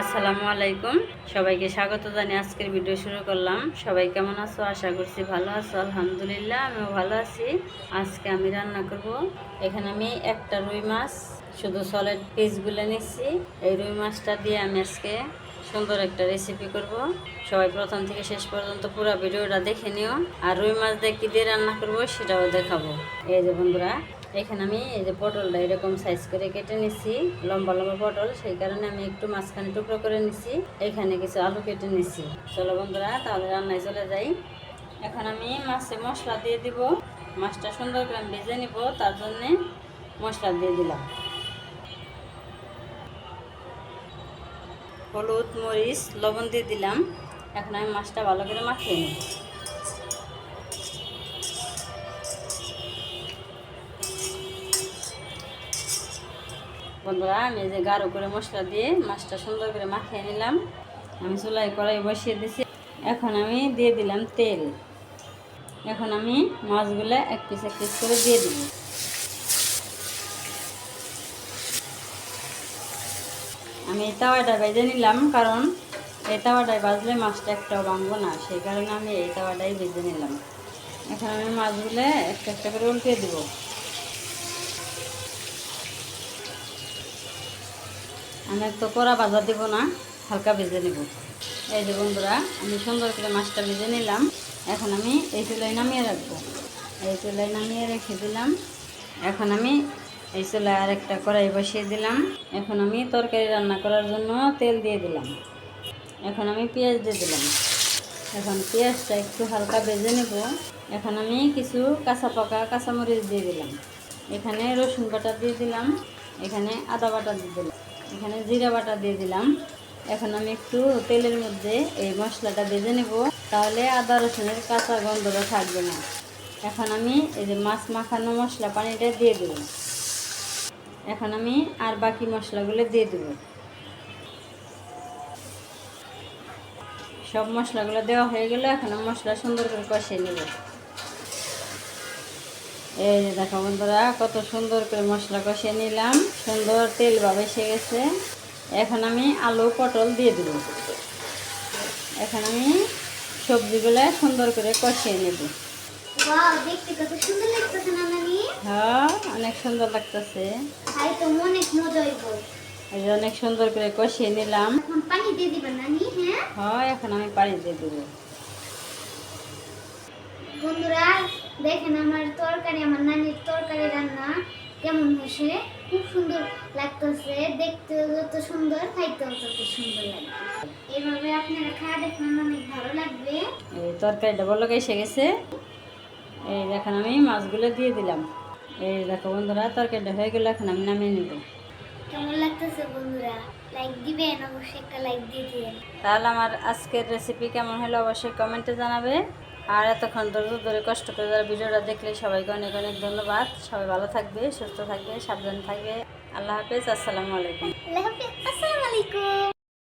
আসসালামু আলাইকুম। সবাইকে স্বাগত জানিয়ে আজকের ভিডিও শুরু করলাম। সবাই কেমন আছো? আশা করছি ভালো আছো। আলহামদুলিল্লাহ, আমিও ভালো আছি। আজকে আমি রান্না করব। এখানে আমি একটা রুই মাছ, শুধু সলের পিসগুলো নিচ্ছি। এই রুই মাছটা দিয়ে আমি আজকে সুন্দর একটা রেসিপি করব। সবাই প্রথম থেকে শেষ পর্যন্ত পুরো ভিডিওটা দেখে নিও। আর রুই মাছ দিয়ে কী দিয়ে রান্না করব সেটাও দেখাবো। এই যে বন্ধুরা, এখানে আমি এই যে পটলটা এরকম সাইজ করে কেটে নিছি। লম্বা লম্বা পটল, সেই কারণে আমি একটু মাঝখানে টুকরো করে নিছি। এখানে কিছু আলু কেটে নিছি। চলো বন্ধুরা, তাহলে রান্নায় চলে যাই। এখন আমি মাছে মশলা দিয়ে দিব। মাছটা সুন্দর করে ভেজে নিব, তার জন্যে মশলা দিয়ে দিলাম। হলুদ, মরিচ, লবণ দিয়ে দিলাম। এখন আমি মাছটা ভালো করে মাখিয়ে নিই বন্ধুরা, আমি যে গাঢ় করে মশলা দিয়ে মাছটা সুন্দর করে মাখিয়ে নিলাম। আমি চুলাই কড়াই বসিয়ে দিছি। এখন আমি দিয়ে দিলাম তেল। এখন আমি মাছগুলো এক পিস এক পিস করে দিয়ে দিব। আমি এই তাওয়াটা বেজে নিলাম, কারণ এই তাওয়াটায় বাজলে মাছটা একটাও ভাঙবো না, সেই কারণে আমি এই তাওয়াটাই বেজে নিলাম। এখন আমি মাছগুলো একটা একটা করে উল্টে দিব। আমি তো কড়া ভাজা দেব না, হালকা ভেজে নেব। এই যে বন্ধুরা, আমি সুন্দর করে মাছটা ভেজে নিলাম। এখন আমি এই চুলায় নামিয়ে রাখব। এই চুলায় নামিয়ে রেখে দিলাম। এখন আমি এই চুলায় আর একটা কড়াই বসিয়ে দিলাম। এখন আমি তরকারি রান্না করার জন্য তেল দিয়ে দিলাম। এখন আমি পেঁয়াজ দিয়ে দিলাম। এখন পেঁয়াজটা একটু হালকা ভেজে নেব। এখন আমি কিছু কাঁচা পাকা কাঁচামরিচ দিয়ে দিলাম। এখানে রসুন বাটা দিয়ে দিলাম। এখানে আদা বাটা দিয়ে দিলাম। এখানে জিরা বাটা দিয়ে দিলাম। এখন আমি একটু তেলের মধ্যে এই মশলাটা ভেজে নেব। তাহলে আদা রসুনের কাঁচা গন্ধটা থাকবে না। এখন আমি এই যে মাছ মাখানো মশলা পানিটা দিয়ে দেব এখন আমি আর বাকি মশলাগুলো দিয়ে দেব। সব মশলাগুলো দেওয়া হয়ে গেলে এখন মশলা সুন্দর করে কষিয়ে নেব। এই যে দেখো বন্ধুরা, কত সুন্দর করে মশলা কষিয়ে নিলাম। সুন্দর তেল ভাবে এসে গেছে। এখন আমি আলু, পটল দিয়ে দেব। এখন আমি সবজিগুলো সুন্দর করে কষিয়ে নেব। দেখতে কত সুন্দর লাগতেছে না নানি হ্যাঁ অনেক সুন্দর লাগতেছে। অনেক সুন্দর করে কষিয়ে নিলাম। হ্যাঁ? হয় এখন আমি পানি দিয়ে দেবো। বন্ধুরা দেখেন আমার তরকারি আমার নানির তরকারি রান্না কেমন হয়েছে? খুব সুন্দর লাগতেছে দেখতে যত সুন্দর খাইতে তত সুন্দর লাগবে এইভাবে আপনারা খাওয়া দেখবেন অনেক ভালো লাগবে। এই তরকারিটা বলো এসে গেছে। এই দেখেন আমি মাছগুলো দিয়ে দিলাম। এই দেখো বন্ধুরা তরকারিটা হয়ে গেলো এখন আমি নামিয়ে নেব। কেমন লাগতেছে বন্ধুরা? লাইক দিবেন অবশ্যই একটা লাইক দিয়ে দিবেন। তাহলে আমার আজকের রেসিপি কেমন হলো অবশ্যই কমেন্টে জানাবে। আর এতক্ষণ ধৈর্য ধরে কষ্ট করে যারা ভিডিওটা দেখলে সবাইকে অনেক অনেক ধন্যবাদ। সবাই ভালো থাকবে সুস্থ থাকবে সাবধান থাকবে। আল্লাহ হাফেজ আসসালামু আলাইকুম। আল্লাহ হাফেজ আসসালামু আলাইকুম।